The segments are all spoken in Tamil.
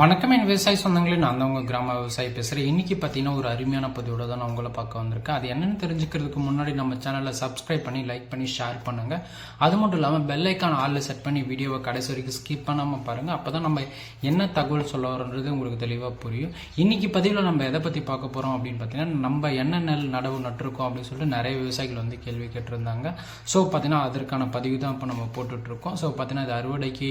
வணக்கம். என் விவசாய சொந்தங்களே நான் தான் உங்கள் கிராம விவசாயி பேசுகிறேன் இன்றைக்கி பார்த்தீங்கன்னா ஒரு அருமையான பதிவோட தான் நான் உங்களை பார்க்க வந்திருக்கேன். அது என்னென்னு தெரிஞ்சுக்கிறதுக்கு முன்னாடி நம்ம சேனலை சப்ஸ்கிரைப் பண்ணி லைக் பண்ணி ஷேர் பண்ணுங்கள் அது மட்டும் இல்லாமல் பெல் ஐக்கான் ஆளில் செட் பண்ணி வீடியோவை கடைசி வரைக்கும் ஸ்கிப் பண்ணாமல் பாருங்கள் அப்போ தான் நம்ம என்ன தகவல் சொல்ல வரோன்றது உங்களுக்கு தெளிவாக புரியும். இன்றைக்கி பதிவில் நம்ம எதை பற்றி பார்க்க போகிறோம் அப்படின்னு பார்த்தீங்கன்னா நம்ம என்ன நெல் நடவு நட்டிருக்கோம் அப்படின்னு சொல்லிட்டு நிறைய விவசாயிகள் வந்து கேள்வி கேட்டிருந்தாங்க. ஸோ பார்த்தீங்கன்னா அதற்கான பதிவு தான் இப்போ நம்ம போட்டுட்ருக்கோம் ஸோ பார்த்தீங்கன்னா இது அறுவடைக்கு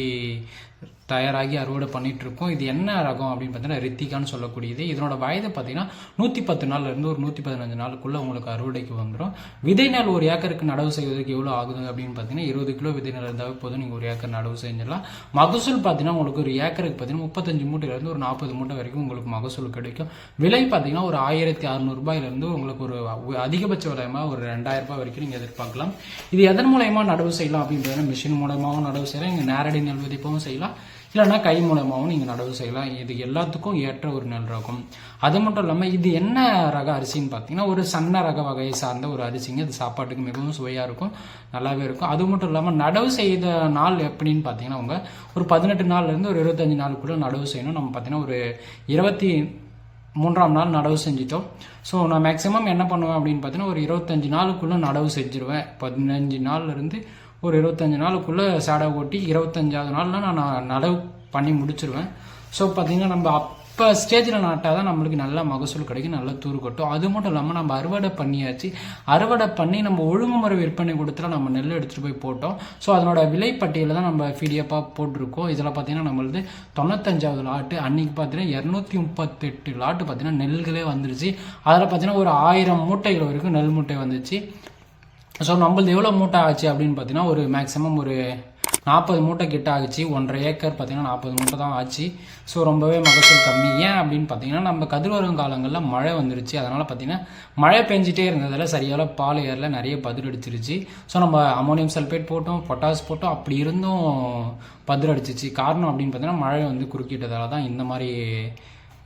தயாராகி அறுவடை பண்ணிகிட்ருக்கோம் இது என்ன ரகம் அப்படின்னு பார்த்தீங்கன்னா ரித்திகான்னு சொல்லக்கூடியது. இதனோட வயது பார்த்தீங்கன்னா நூற்றி பத்து நாள்லேருந்து ஒரு நூற்றி பதினஞ்சு நாளுக்குள்ளே உங்களுக்கு அறுவடைக்கு வந்துடும் விதை நெல் ஒரு ஏக்கருக்கு நடவு செய்வதற்கு எவ்வளோ ஆகுது அப்படின்னு பார்த்தீங்கன்னா இருபது கிலோ விதை நெல் இருந்தாவே போதும். நீங்கள் ஒரு ஏக்கர் நடவு செஞ்சிடலாம். மகசூல் பார்த்தீங்கன்னா உங்களுக்கு ஒரு ஏக்கருக்கு பார்த்தீங்கன்னா முப்பத்தஞ்சு மூட்டையிலேருந்து ஒரு நாற்பது மூட்டை வரைக்கும் உங்களுக்கு மகசூல் கிடைக்கும். விலை பார்த்தீங்கன்னா ஒரு ஆயிரத்தி அறநூறுபாயிலேருந்து உங்களுக்கு ஒரு அதிகபட்ச விலையமாக ஒரு ரெண்டாயிரம் ரூபாய் வரைக்கும் நீங்கள் எதிர்பார்க்கலாம். இது எதன் மூலயமா நடவு செய்யலாம் அப்படின்னு பார்த்தீங்கன்னா மிஷின் மூலமாகவும் நடவு செய்யலாம். இங்கே நேரடி நெல் விதிப்பவும் செய்யலாம். இல்லைன்னா கை மூலமாகவும் நீங்கள் நடவு செய்யலாம். இது எல்லாத்துக்கும் ஏற்ற ஒரு நெல் ரகம் அது மட்டும் இல்லாமல் இது என்ன ரக அரிசின்னு பார்த்தீங்கன்னா ஒரு சன்ன ரக வகையை சார்ந்த ஒரு அரிசிங்க. இது சாப்பாட்டுக்கு மிகவும் சுவையாக இருக்கும் நல்லாவே இருக்கும். அது மட்டும் இல்லாமல் நடவு செய்த நாள் எப்படின்னு பார்த்தீங்கன்னா அவங்க ஒரு பதினெட்டு நாள்லேருந்து ஒரு இருபத்தஞ்சு நாளுக்குள்ளே நடவு செய்யணும். நம்ம பார்த்தீங்கன்னா ஒரு இருபத்தி மூன்றாம் நாள் நடவு செஞ்சிட்டோம். ஸோ நான் மேக்ஸிமம் என்ன பண்ணுவேன் அப்படின்னு பார்த்தீங்கன்னா ஒரு இருபத்தஞ்சு நாளுக்குள்ளே நடவு செஞ்சிருவேன். பதினஞ்சு நாள்லேருந்து ஒரு இருபத்தஞ்சு நாளுக்குள்ளே சேடை ஓட்டி இருபத்தஞ்சாவது நாளில் நான் நடவு பண்ணி முடிச்சிருவேன். ஸோ பார்த்தீங்கன்னா நம்ம அப்போ ஸ்டேஜில் நாட்டால் தான் நம்மளுக்கு நல்ல மகசூல் கிடைக்கும் நல்ல தூர் கட்டும். அது மட்டும் இல்லாமல் நம்ம அறுவடை பண்ணியாச்சு. அறுவடை பண்ணி நம்ம ஒழுங்குமுறை விற்பனை கொடுத்துல நம்ம நெல் எடுத்துகிட்டு போய் போட்டோம். ஸோ அதனோட விலைப்பட்டியலில் தான் நம்ம பிடிஎஃபாக போட்டிருக்கோம். இதில் பார்த்தீங்கன்னா நம்மளது தொண்ணூத்தஞ்சாவது லாட்டு அன்றைக்கி பார்த்தீங்கன்னா இரநூத்தி முப்பத்தெட்டு லாட்டு பார்த்தீங்கன்னா நெல்களே வந்துருச்சு. அதில் பார்த்தீங்கன்னா ஒரு ஆயிரம் மூட்டைகள் வரைக்கும் நெல் மூட்டை வந்துச்சு. ஸோ நம்மளது எவ்வளோ மூட்டை ஆச்சு அப்படின்னு பார்த்தீங்கன்னா ஒரு மேக்ஸிமம் ஒரு நாற்பது மூட்டை கிட்ட ஆச்சு ஒன்றரை ஏக்கர் பார்த்தீங்கன்னா நாற்பது மூட்டை தான் ஆச்சு. ஸோ ரொம்பவே மகசூல் கம்மி. ஏன் அப்படின்னு பார்த்தீங்கன்னா நம்ம கதிர்வரும் காலங்களில் மழை வந்துருச்சு. அதனால் பார்த்தீங்கன்னா மழை பெஞ்சிட்டே இருந்ததில் சரியான பால் ஏரில் நிறைய பதில் அடிச்சிருச்சு. ஸோ நம்ம அமோனியம் சல்ஃபேட் போட்டோம் பொட்டாஸ் போட்டோம் அப்படி இருந்தும் பதில் அடிச்சிச்சு. காரணம் அப்படின்னு பார்த்தீங்கன்னா மழை வந்து குறுக்கிட்டதால தான் இந்த மாதிரி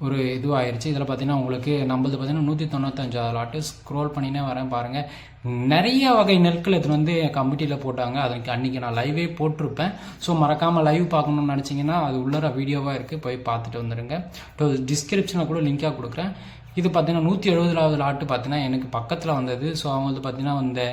ஒரு இதுவாகிடுச்சு இதில் பார்த்தீங்கன்னா உங்களுக்கு நம்மளது பார்த்தீங்கன்னா நூற்றி தொண்ணூத்தஞ்சாவது லாட்டு ஸ்க்ரோல் பண்ணினே வரேன் பாருங்கள் நிறைய வகை நெற்கள் இது வந்து கமிட்டியில் போட்டாங்க. அதுக்கு அன்றைக்கி நான் லைவே போட்டிருப்பேன். ஸோ மறக்காமல் லைவ் பார்க்கணும்னு நினச்சிங்கன்னா அது உள்ளர வீடியோவாக இருக்குது போய் பார்த்துட்டு வந்துடுங்க ஸோ டிஸ்கிரிப்ஷனில் கூட லிங்காக கொடுக்குறேன். இது பார்த்தீங்கன்னா நூற்றி எழுபதாவது லாட்டு பார்த்தீங்கன்னா எனக்கு பக்கத்தில் வந்தது. ஸோ அவங்களுக்கு பார்த்தீங்கன்னா இந்த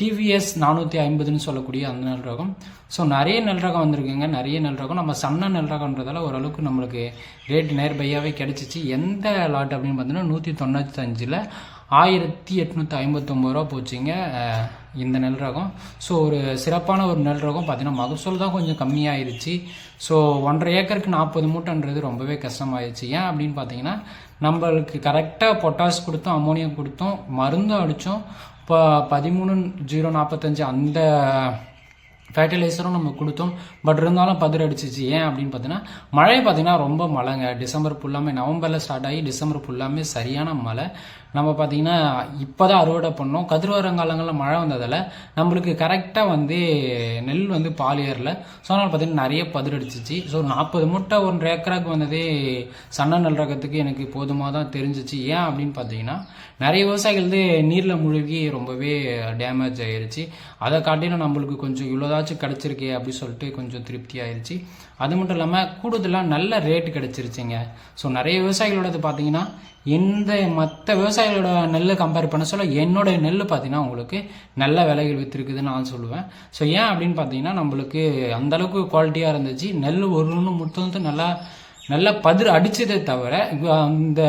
டிவிஎஸ் நானூற்றி ஐம்பதுன்னு சொல்லக்கூடிய அந்த நல் ரகம். ஸோ நிறைய நல் ரகம் வந்திருக்குங்க. நிறைய நல் ரகம். நம்ம சன்ன நல் ரகம்ன்றதால ஓரளவுக்கு நம்மளுக்கு ரேட் நேர்பையாகவே கிடச்சிச்சு. எந்த லாட் அப்படின்னு பார்த்தீங்கன்னா நூற்றி தொண்ணூத்தஞ்சில் ஆயிரத்தி எட்நூற்றி ஐம்பத்தொம்பது ரூபா போச்சுங்க இந்த நெல் ரகம். ஸோ ஒரு சிறப்பான ஒரு நெல் ரகம் பார்த்தீங்கன்னா மகசூல் தான் கொஞ்சம் கம்மியாயிருச்சு. ஸோ ஒன்றரை ஏக்கருக்கு நாற்பது மூட்டைன்றது ரொம்பவே கஷ்டமாயிருச்சு. ஏன் அப்படின்னு பார்த்தீங்கன்னா நம்மளுக்கு கரெக்டாக பொட்டாஸ் கொடுத்தோம் அமோனியம் கொடுத்தோம் மருந்தும் அடித்தோம். இப்போ பதிமூணு ஜீரோ நாற்பத்தஞ்சு அந்த ஃபர்டிலைசரும் நம்ம கொடுத்தோம். பட் இருந்தாலும் பதிர் அடிச்சிச்சு. ஏன் அப்படின்னு பார்த்தீங்கன்னா மழை பார்த்தீங்கன்னா ரொம்ப மழைங்க. டிசம்பர் ஃபுல்லாமே நவம்பரில் ஸ்டார்ட் ஆகி டிசம்பர் ஃபுல்லாமே சரியான மழை. நம்ம பார்த்தீங்கன்னா இப்போ தான் அறுவடை பண்ணோம். கதிர்வரங்காலங்களில் மழை வந்ததால் நம்மளுக்கு கரெக்டாக வந்து நெல் வந்து பால் ஏறல. ஸோ அதனால் பார்த்தீங்கன்னா நிறைய பதிலடிச்சிச்சு ஸோ நாற்பது மூட்டை ஒன்றரை ஏக்கராக்கு வந்ததே சன்ன நெல் ரகத்துக்கு எனக்கு போதுமாக தான் தெரிஞ்சிச்சு. ஏன் அப்படின்னு பார்த்தீங்கன்னா நிறைய விவசாயிகள் வந்து நீரில் முழுகி ரொம்பவே டேமேஜ் ஆயிடுச்சு அதை காட்டிலும் நம்மளுக்கு கொஞ்சம் இவ்வளோதாச்சும் கிடச்சிருக்கே அப்படின்னு சொல்லிட்டு கொஞ்சம் திருப்தி ஆயிடுச்சு அது மட்டும் இல்லாமல் கூடுதலாக நல்ல ரேட் கிடச்சிருச்சுங்க. ஸோ நிறைய விவசாயிகளோடது பார்த்தீங்கன்னா எந்த மற்ற விவசாயிகளோட நெல் கம்பேர் பண்ண சொல்ல என்னுடைய நெல் பார்த்தீங்கன்னா உங்களுக்கு நல்ல விலைகள் விற்றுருக்குதுன்னு நான் சொல்லுவேன். ஸோ ஏன் அப்படின்னு பார்த்தீங்கன்னா நம்மளுக்கு அந்தளவுக்கு குவாலிட்டியாக இருந்துச்சு. நெல் ஒரு ஒன்று முத்தம் நல்லா நல்லா பதிர் அடித்ததே தவிர இந்த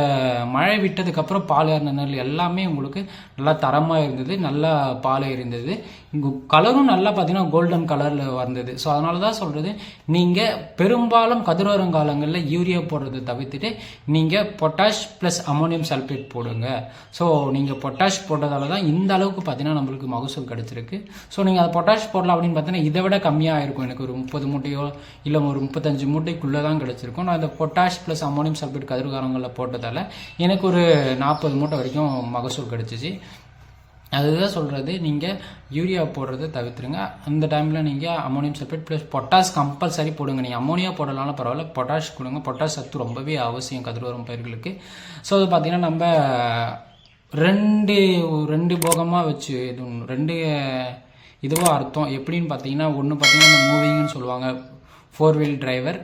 மழை விட்டதுக்கப்புறம் பால் ஏறின நெல் எல்லாமே உங்களுக்கு நல்லா தரமாக இருந்தது நல்லா பால் இருந்தது இங்கே கலரும் நல்லா பார்த்தீங்கன்னா கோல்டன் கலரில் வந்தது. ஸோ அதனால தான் சொல்கிறது நீங்கள் பெரும்பாலும் கதிரோரங்காலங்களில் யூரியா போடுறதை தவிர்த்துட்டு நீங்கள் பொட்டாஷ் ப்ளஸ் அமோனியம் சல்ஃபேட் போடுங்க. ஸோ நீங்கள் பொட்டாஷ் போட்டதால தான் இந்த அளவுக்கு பார்த்தீங்கன்னா நம்மளுக்கு மகசூல் கிடச்சிருக்கு. ஸோ நீங்கள் அதை பொட்டாஷ் போடலாம் அப்படின்னு பார்த்தீங்கன்னா இதை விட கம்மியாக இருக்கும் எனக்கு ஒரு முப்பது மூட்டையோ இல்லை ஒரு முப்பத்தஞ்சு மூட்டைக்குள்ளே தான் கிடச்சிருக்கும். நான் இந்த பொட்டாஷ் ப்ளஸ் அமோனியம் சல்பேட் கதிர்காரங்களில் போட்டதால் எனக்கு ஒரு நாற்பது மூட்டை வரைக்கும் மகசூல் கிடச்சிச்சு. அதுதான் சொல்கிறது நீங்கள் யூரியா போடுறதை தவிர்த்துருங்க. அந்த டைமில் நீங்கள் ammonium sulphate plus potash compulsory போடுங்க. நீங்கள் அமோனியா போடலாம்னு பரவாயில்ல. பொட்டாஷ் கொடுங்க. பொட்டாஷ் சத்து ரொம்பவே அவசியம் கதிர்வரும் பயிர்களுக்கு. ஸோ அது பார்த்தீங்கன்னா நம்ம ரெண்டு ரெண்டு போகமாக வச்சு இது ரெண்டு இதுவாக அர்த்தம். எப்படின்னு பார்த்தீங்கன்னா ஒன்று பார்த்தீங்கன்னா இந்த மூவிங்னு சொல்லுவாங்க. ஃபோர் வீல் டிரைவர்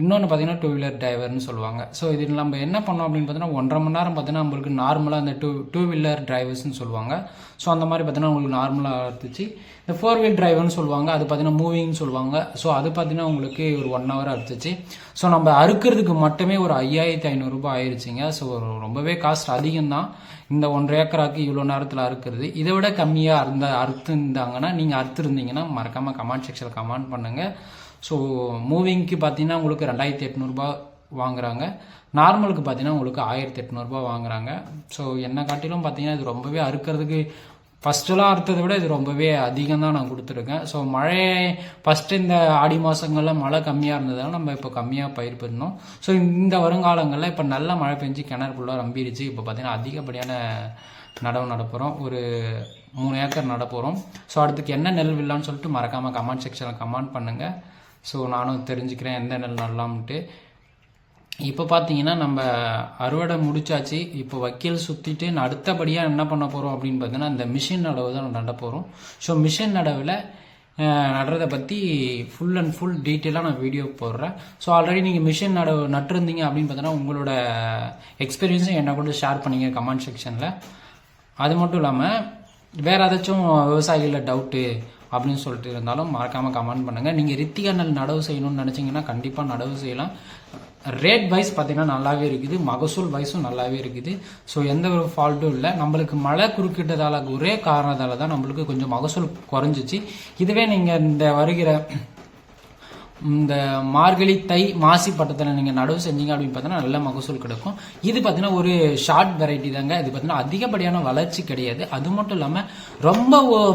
இன்னொன்று பார்த்தீங்கன்னா டூ வீலர் டிரைவர்னு சொல்லுவாங்க. ஸோ இது நம்ம என்ன பண்ணோம் அப்படின்னு பார்த்தீங்கன்னா ஒன்றரை மணி நேரம் பார்த்தீங்கன்னா நம்மளுக்கு நார்மலாக அந்த டூ டூ வீலர் டிரைவர்ஸ்னு சொல்லுவாங்க. ஸோ அந்த மாதிரி பார்த்தீங்கன்னா உங்களுக்கு நார்மலாக இருந்துச்சு. இந்த ஃபோர் வீல் டிரைவர்னு சொல்லுவாங்க. அது பார்த்தீங்கன்னா மூவிங்னு சொல்லுவாங்க. ஸோ அது பார்த்தீங்கன்னா உங்களுக்கு ஒரு ஒன் ஹவர் அறுத்துச்சு ஸோ நம்ம அறுக்கிறதுக்கு மட்டுமே ஒரு ஐயாயிரத்தி ஐநூறுரூபா ஆயிடுச்சிங்க ஸோ ரொம்பவே காஸ்ட் அதிகம்தான். இந்த ஒன்றரை ஏக்கராக்கு இவ்வளோ நேரத்தில் அறுக்கிறது. இதை விட கம்மியாக அறுந்த அறுத்துருந்தாங்கன்னா நீங்கள் அறுத்துருந்தீங்கன்னா மறக்காமல் கமெண்ட் செக்ஷனில் கமெண்ட் பண்ணுங்கள் ஸோ மூவிங்க்கு பார்த்தீங்கன்னா உங்களுக்கு ரெண்டாயிரத்தி எட்நூறுபா வாங்குறாங்க. நார்மலுக்கு பார்த்தீங்கன்னா உங்களுக்கு ஆயிரத்தி எட்நூறுபா வாங்குறாங்க. ஸோ என்ன காட்டிலும் பார்த்தீங்கன்னா இது ரொம்பவே அறுக்கிறதுக்கு ஃபஸ்ட்டுலாம் அறுத்ததை விட இது ரொம்பவே அதிகம் தான் நான் கொடுத்துருக்கேன். ஸோ மழை ஃபஸ்ட்டு இந்த ஆடி மாதங்களில் மழை கம்மியாக இருந்ததால் நம்ம இப்போ கம்மியாக பயிர் பண்ணோம். ஸோ இந்த வருங்காலங்களில் இப்போ நல்ல மழை பெஞ்சு கிணறு ஃபுல்லாக ரம்பிருச்சு. இப்போ பார்த்தீங்கன்னா அதிகப்படியான நடவு நடப்புகிறோம் ஒரு மூணு ஏக்கர் நடப்போகிறோம் ஸோ அடுத்துக்கு என்ன நெல் வில்லான்னு சொல்லிட்டு மறக்காமல் கமெண்ட் செக்ஷனில் கமெண்ட் பண்ணுங்கள் ஸோ நானும் தெரிஞ்சுக்கிறேன் எந்த நெல் நடலாம்ன்ட்டு இப்போ பார்த்தீங்கன்னா நம்ம அறுவடை முடிச்சாச்சு. இப்போ வக்கீல் சுற்றிட்டு அடுத்தபடியாக என்ன பண்ண போகிறோம் அப்படின்னு பார்த்தீங்கன்னா இந்த மிஷின் நடவு தான் நட போகிறோம் ஸோ மிஷின் நடவில் நடுறதை பற்றி ஃபுல் அண்ட் ஃபுல் டீட்டெயிலாக நான் வீடியோ போடுறேன். ஸோ ஆல்ரெடி நீங்கள் மிஷின் நடவு நட்டுருந்தீங்க அப்படின்னு பார்த்தீங்கன்னா உங்களோட எக்ஸ்பீரியன்ஸும் என்ன கொண்டு ஷேர் பண்ணிங்க கமெண்ட் செக்ஷனில் அது மட்டும் இல்லாமல் வேறு ஏதாச்சும் விவசாயிகளில் டவுட்டு அப்படின்னு சொல்லிட்டு இருந்தாலும் மறக்காமல் கமெண்ட் பண்ணுங்கள் நீங்கள் ரித்திகா நல் நடவு செய்யணும்னு நினச்சிங்கன்னா கண்டிப்பாக நடவு செய்யலாம். ரேட் வைஸ் பார்த்தீங்கன்னா நல்லாவே இருக்குது. மகசூல் வைஸும் நல்லாவே இருக்குது. ஸோ எந்த ஒரு ஃபால்ட்டும் இல்லை. நம்மளுக்கு மழை குறுக்கிட்டதால ஒரே காரணத்தால் தான் நம்மளுக்கு கொஞ்சம் மகசூல் குறைஞ்சிச்சு. இதுவே நீங்கள் இந்த வருகிற இந்த மார்கழி தை மாசி பட்டத்தில் நீங்கள் நடவு செஞ்சீங்க அப்படின்னு பார்த்தீங்கன்னா நல்ல மகசூல் கிடைக்கும். இது பார்த்தீங்கன்னா ஒரு ஷார்ட் வெரைட்டி தாங்க. இது பார்த்தீங்கன்னா அதிகப்படியான வளர்ச்சி கிடையாது. அது மட்டும் இல்லாமல் ரொம்ப ஒ-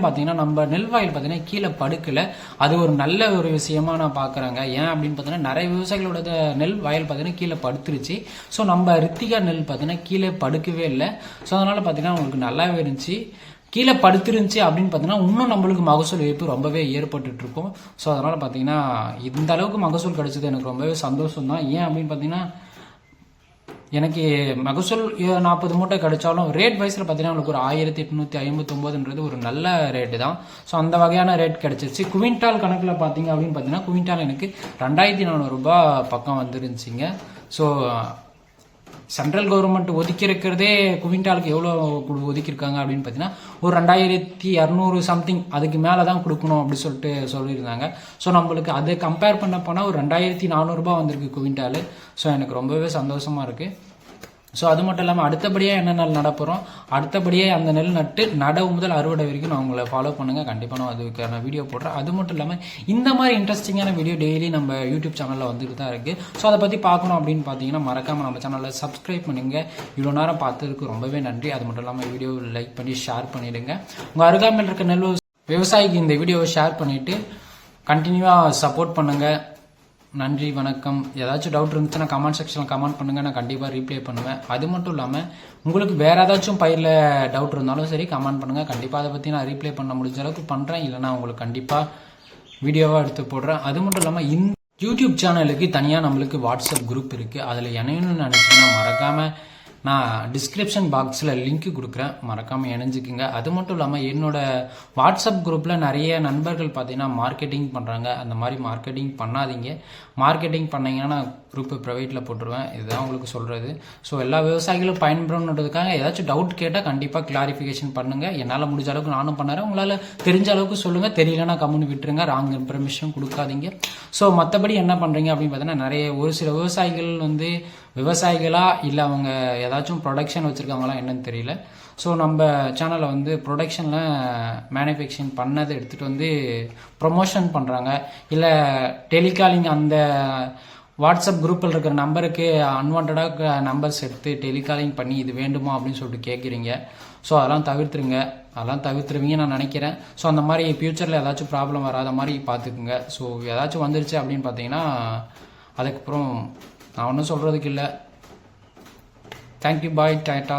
பார்த்தீங்கன்னா நம்ம நெல் வாயில் பார்த்தீங்கன்னா கீழே படுக்கல. அது ஒரு நல்ல ஒரு விஷயமா நான் பார்க்குறாங்க. ஏன் அப்படின்னு பார்த்தீங்கன்னா நிறைய விவசாயிகளோட நெல் வயல் பார்த்தீங்கன்னா கீழே படுத்துருச்சு. ஸோ நம்ம ரித்திகா நெல் பார்த்தீங்கன்னா கீழே படுக்கவே இல்லை. ஸோ அதனால் பார்த்தீங்கன்னா உங்களுக்கு நல்லாவே இருந்துச்சு. கீழே படுத்துருந்துச்சு அப்படின்னு பார்த்தீங்கன்னா இன்னும் நம்மளுக்கு மகசூல் இழப்பு ரொம்பவே ஏற்பட்டுட்டு இருக்கும் ஸோ அதனால் பார்த்தீங்கன்னா இந்த அளவுக்கு மகசூல் கிடைச்சது எனக்கு ரொம்பவே சந்தோஷம் தான் ஏன் அப்படின்னு பார்த்தீங்கன்னா எனக்கு மகசூல் நாற்பது மூட்டை கிடைச்சாலும் ரேட் வைஸில் பார்த்தீங்கன்னா உங்களுக்கு ஒரு ஆயிரத்தி எட்நூற்றி ஐம்பத்தொம்போதுன்றது ஒரு நல்ல ரேட்டு தான். ஸோ அந்த வகையான ரேட் கிடச்சிருச்சு. குவிண்டால் கணக்கில் பார்த்தீங்க அப்படின்னு பார்த்தீங்கன்னா குவிண்டால் எனக்கு ரெண்டாயிரத்தி நானூறுரூபா பக்கம் வந்துருந்துச்சிங்க. ஸோ சென்ட்ரல் கவர்மெண்ட் ஒதுக்கியிருக்கிறதே குவிண்டாலுக்கு எவ்வளோ கு- ஒதுக்கியிருக்காங்க அப்படின்னு பார்த்தீங்கன்னா ஒரு ரெண்டாயிரத்தி இரநூறு சம்திங் அதுக்கு மேலே தான் கொடுக்கணும் அப்படின்னு சொல்லிட்டு சொல்லியிருந்தாங்க. ஸோ நம்மளுக்கு அதை கம்பேர் பண்ண போனால் ஒரு ரெண்டாயிரத்தி நானூறுரூபா வந்திருக்கு குவிண்டாலு. ஸோ எனக்கு ரொம்பவே சந்தோஷமாக இருக்குது ஸோ அது மட்டும் இல்லாமல் அடுத்தபடியாக என்ன நெல் நடப்புறோம் அடுத்தபடியாக அந்த நெல் நட்டு நடவு முதல் அறுவடை வரைக்கும் நான் உங்களை ஃபாலோ பண்ணுங்கள் கண்டிப்பாக நான் அதுக்கான வீடியோ போடுறேன். அது மட்டும் இல்லாமல் இந்த மாதிரி இன்ட்ரெஸ்டிங்கான வீடியோ டெய்லி நம்ம யூடியூப் சேனலில் வந்துட்டு தான் இருக்குது ஸோ அதை பற்றி பார்க்கணும் அப்படின்னு பார்த்தீங்கன்னா மறக்காமல் நம்ம சேனலில் சப்ஸ்கிரைப் பண்ணுங்க. இவ்வளோ நேரம் பார்த்ததுக்கு ரொம்பவே நன்றி. அது மட்டும் இல்லாமல் வீடியோ லைக் பண்ணி ஷேர் பண்ணிவிடுங்க உங்கள் அருகாமையில் இருக்க நெல் விவசாயிக்கு இந்த வீடியோவை ஷேர் பண்ணிவிட்டு கண்டினியூவாக சப்போர்ட் பண்ணுங்கள் நன்றி வணக்கம். ஏதாச்சும் டவுட் இருந்துச்சுன்னா கமெண்ட் செக்ஷனில் கமெண்ட் பண்ணுங்கள் நான் கண்டிப்பாக ரீப்ளை பண்ணுவேன். அது மட்டும் இல்லாமல் உங்களுக்கு வேறு ஏதாச்சும் பயிரில் டவுட் இருந்தாலும் சரி கமெண்ட் பண்ணுங்கள் கண்டிப்பாக அதை பற்றி நான் ரீப்ளை பண்ண முடிஞ்ச அளவுக்கு பண்ணுறேன் இல்லைனா உங்களுக்கு கண்டிப்பாக வீடியோவாக எடுத்து போடுறேன். அது மட்டும் இல்லாமல் இந்த யூடியூப் சேனலுக்கு தனியாக நம்மளுக்கு வாட்ஸ்அப் குரூப் இருக்குது அதில் இணையணும்னு நினச்சிங்கன்னா மறக்காமல் நான் டிஸ்கிரிப்ஷன் பாக்ஸில் லிங்க் கொடுக்குறேன். மறக்காமல் இணைஞ்சிக்கிங்க. அது மட்டும் இல்லாமல் என்னோட வாட்ஸ்அப் குரூப்பில் நிறைய நண்பர்கள் பார்த்தீங்கன்னா மார்க்கெட்டிங் பண்ணுறாங்க அந்த மாதிரி மார்க்கெட்டிங் பண்ணாதீங்க. மார்க்கெட்டிங் பண்ணீங்கன்னா நான் குரூப்பு ப்ரைவேட்டில் போட்டுருவேன். இதுதான் உங்களுக்கு சொல்கிறது ஸோ எல்லா விவசாயிகளும் பயன்பெறணுன்றதுக்காக ஏதாச்சும் டவுட் கேட்டால் கண்டிப்பாக கிளாரிஃபிகேஷன் பண்ணுங்கள் என்னால் முடிஞ்ச அளவுக்கு நானும் பண்ணுறேன். உங்களால் தெரிஞ்ச அளவுக்கு சொல்லுங்கள் தெரியலனா கம்முன்னு விட்டுருங்க. ராங் இன்ஃபர்மேஷன் கொடுக்காதீங்க. ஸோ மற்றபடி என்ன பண்ணுறீங்க அப்படின்னு பார்த்தீங்கன்னா நிறைய ஒரு சில விவசாயிகள் வந்து விவசாயிகளா இல்லை அவங்க ஏதாச்சும் ப்ரொடக்ஷன் வச்சுருக்காங்களா என்னன்னு தெரியல. ஸோ நம்ம சேனலை வந்து ப்ரொடக்ஷனில் மேனுஃபேக்சரிங் பண்ணதை எடுத்துகிட்டு வந்து ப்ரொமோஷன் பண்ணுறாங்க இல்லை டெலிகாலிங் அந்த வாட்ஸ்அப் குரூப்பில் இருக்கிற நம்பருக்கு அன்வான்டாக நம்பர்ஸ் எடுத்து டெலிகாலிங் பண்ணி இது வேண்டுமா அப்படின்னு சொல்லிட்டு கேட்குறீங்க ஸோ அதெல்லாம் தவிர்த்துருங்க. அதெல்லாம் தவிர்த்துருவீங்க நான் நினைக்கிறேன். ஸோ அந்த மாதிரி ஃப்யூச்சரில் ஏதாச்சும் ப்ராப்ளம் வராத மாதிரி பார்த்துக்குங்க. ஸோ ஏதாச்சும் வந்துருச்சு அப்படின்னு பார்த்தீங்கன்னா அதுக்கப்புறம் நான் ஒன்றும் சொல்கிறதுக்கு இல்லை. Thank you bye tata